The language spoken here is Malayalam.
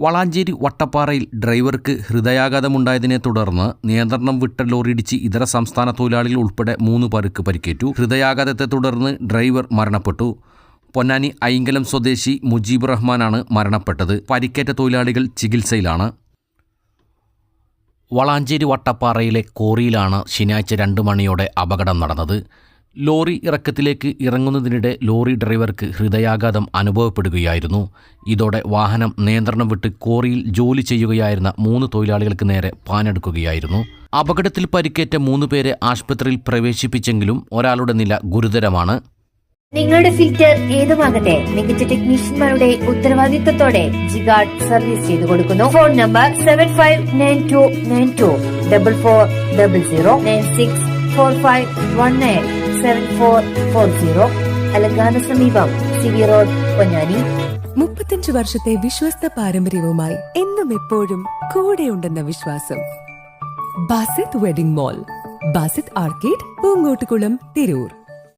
വളാഞ്ചേരി വട്ടപ്പാറയിൽ ഡ്രൈവർക്ക് ഹൃദയാഘാതമുണ്ടായതിനെ തുടർന്ന് നിയന്ത്രണം വിട്ട ലോറിയിടിച്ച് ഇതര സംസ്ഥാന തൊഴിലാളികൾ ഉൾപ്പെടെ മൂന്ന് പേർക്ക് പരിക്കേറ്റു. ഹൃദയാഘാതത്തെ തുടർന്ന് ഡ്രൈവർ മരണപ്പെട്ടു. പൊന്നാനി ഐങ്കലം സ്വദേശി മുജീബ് റഹ്മാനാണ് മരണപ്പെട്ടത്. പരിക്കേറ്റ തൊഴിലാളികൾ ചികിത്സയിലാണ്. വളാഞ്ചേരി വട്ടപ്പാറയിലെ കോറിയിലാണ് ശനിയാഴ്ച രണ്ട് മണിയോടെ അപകടം നടന്നത്. ലോറി ഇറക്കത്തിലേക്ക് ഇറങ്ങുന്നതിനിടെ ലോറി ഡ്രൈവർക്ക് ഹൃദയാഘാതം അനുഭവപ്പെടുകയായിരുന്നു. ഇതോടെ വാഹനം നിയന്ത്രണം വിട്ട് കോറിയിൽ ജോലി ചെയ്യുകയായിരുന്ന മൂന്ന് തൊഴിലാളികൾക്ക് നേരെ പാഞ്ഞെടുക്കുകയായിരുന്നു. അപകടത്തിൽ പരിക്കേറ്റ മൂന്ന് പേരെ ആശുപത്രിയിൽ പ്രവേശിപ്പിച്ചെങ്കിലും ഒരാളുടെ നില ഗുരുതരമാണ്. നിങ്ങളുടെ ഫിൽറ്റർ ഏതുമാകട്ടെ മികച്ച ടെക്നീഷ്യന്മാരുടെ ഉത്തരവാദിത്തത്തോടെ ജിഗാർഡ് സർവീസ് ചെയ്തു കൊടുക്കുന്നു. Phone number seven five nine two nine two double four double zero nine six four five one nine seven four four zero അലങ്കാന സമീപം സി വി റോഡ് പൊന്നാനി. മുപ്പത്തഞ്ച് വർഷത്തെ വിശ്വസ്ത പാരമ്പര്യവുമായി എന്നും എപ്പോഴും കൂടെയുണ്ടെന്ന വിശ്വാസം. Basith wedding mall Basith arcade Poonkottukulam Tirur.